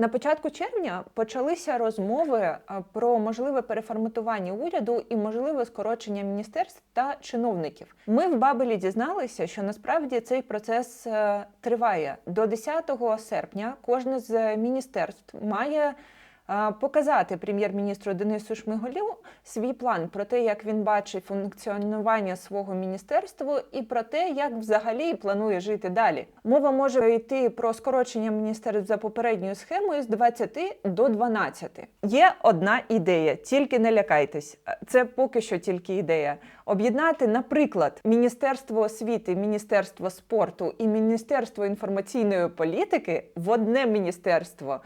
На початку червня почалися розмови е, про можливе переформатування уряду і можливе скорочення міністерств та чиновників. Ми в Бабелі дізналися, що насправді цей процес е, триває до 10 серпня. Кожне з міністерств має показати прем'єр-міністру Денису Шмигалю свій план про те, як він бачить функціонування свого міністерства, і про те, як взагалі планує жити далі. Мова може йти про скорочення міністерств за попередньою схемою з 20 до 12. Є одна ідея, тільки не лякайтесь. Це поки що тільки ідея. Об'єднати, наприклад, Міністерство освіти, Міністерство спорту і Міністерство інформаційної політики в одне міністерство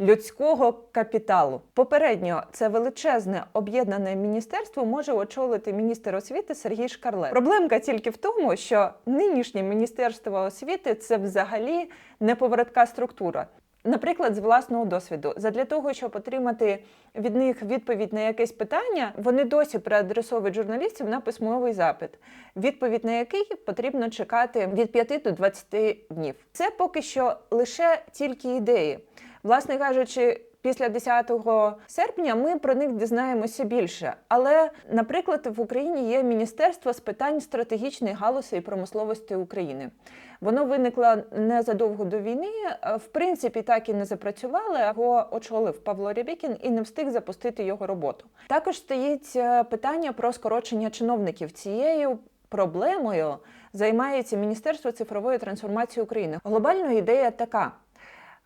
людського капіталу. Попередньо це величезне об'єднане міністерство може очолити міністр освіти Сергій Шкарлет. Проблемка тільки в тому, що нинішнє міністерство освіти це взагалі неповоротка структура. Наприклад, з власного досвіду, задля того, щоб отримати від них відповідь на якесь питання, вони досі переадресовують журналістів на письмовий запит, відповідь на який потрібно чекати від 5 до 20 днів. Це поки що лише тільки ідеї. Власне кажучи, після 10 серпня ми про них дізнаємося більше. Але, наприклад, в Україні є Міністерство з питань стратегічної галузі і промисловості України. Воно виникло незадовго до війни. В принципі, так і не запрацювали. Його очолив Павло Рябікін і не встиг запустити його роботу. Також стоїть е, питання про скорочення чиновників цією. Проблемою займається Міністерство цифрової трансформації України. Глобальна ідея така: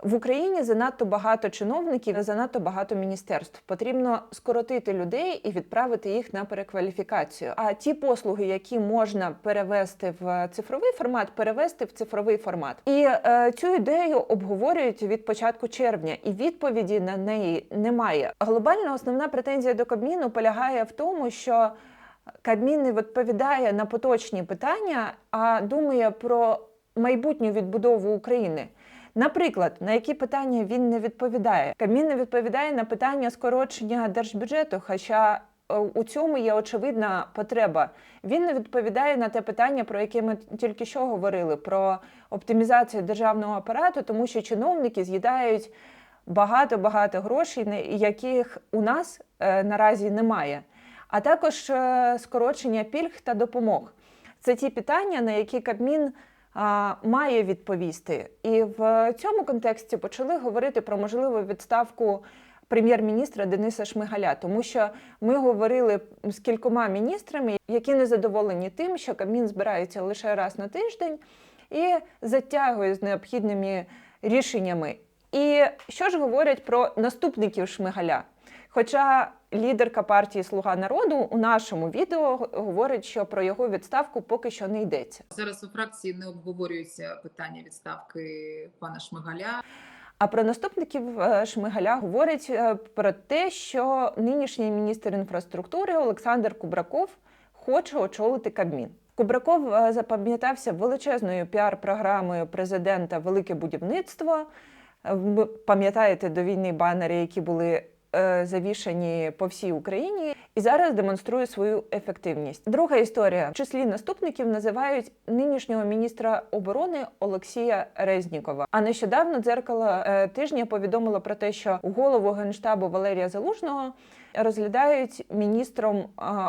в Україні занадто багато чиновників, занадто багато міністерств. Потрібно скоротити людей і відправити їх на перекваліфікацію. А ті послуги, які можна перевести в цифровий формат, перевести в цифровий формат. І е, цю ідею обговорюють від початку червня, і відповіді на неї немає. Глобальна основна претензія до Кабміну полягає в тому, що Кабмін не відповідає на поточні питання, а думає про майбутню відбудову України. Наприклад, на які питання він не відповідає? Кабмін не відповідає на питання скорочення держбюджету, хоча е, у цьому є очевидна потреба. Він не відповідає на те питання, про яке ми тільки що говорили: про оптимізацію державного апарату, тому що чиновники з'їдають багато-багато грошей, яких у нас е, наразі немає. А також е, скорочення пільг та допомог. Це ті питання, на які Кабмін має відповісти. І в цьому контексті почали говорити про можливу відставку прем'єр-міністра Дениса Шмигаля, тому що ми говорили з кількома міністрами, які не задоволені тим, що Кабмін збирається лише раз на тиждень і затягує з необхідними рішеннями. І що ж говорять про наступників Шмигаля? Хоча лідерка партії Слуга народу у нашому відео говорить, що про його відставку поки що не йдеться. Зараз у фракції не обговорюється питання відставки пана Шмигаля. А про наступників е, Шмигаля говорить е, про те, що нинішній міністр інфраструктури Олександр Кубраков хоче очолити Кабмін. Кубраков е, запам'ятався величезною піар-програмою президента Велике будівництво. Пам'ятаєте до війни банери, які були завішані по всій Україні і зараз демонструє свою ефективність. Друга історія в числі наступників називають нинішнього міністра оборони Олексія Резнікова. А нещодавно дзеркало е, тижня повідомило про те, що голову генштабу Валерія Залужного розглядають міністром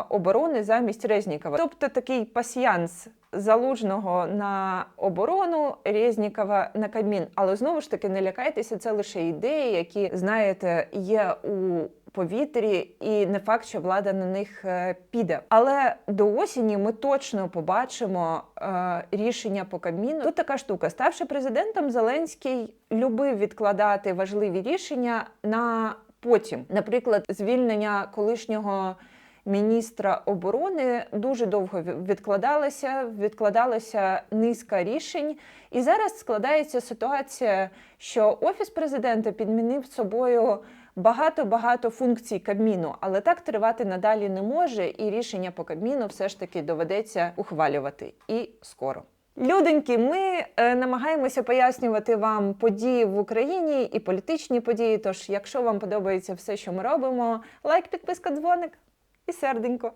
оборони замість Резнікова. Тобто такий пасіянс залужного на оборону Резнікова на Кабмін. Але знову ж таки не лякайтеся, це лише ідеї, які знаєте, є у повітрі, і не факт, що влада на них е, піде. Але до осені ми точно побачимо е, рішення по Кабміну. Тут така штука, ставши президентом, Зеленський любив відкладати важливі рішення на потім, наприклад, звільнення колишнього міністра оборони дуже довго відкладалася, відкладалася низка рішень. І зараз складається ситуація, що офіс президента підмінив собою. Багато-багато функцій Кабміну, але так тривати надалі не може, і рішення по Кабміну все ж таки доведеться ухвалювати і скоро. Люденьки, ми е, намагаємося пояснювати вам події в Україні і політичні події. Тож, якщо вам подобається все, що ми робимо, лайк, підписка, дзвоник і серденько.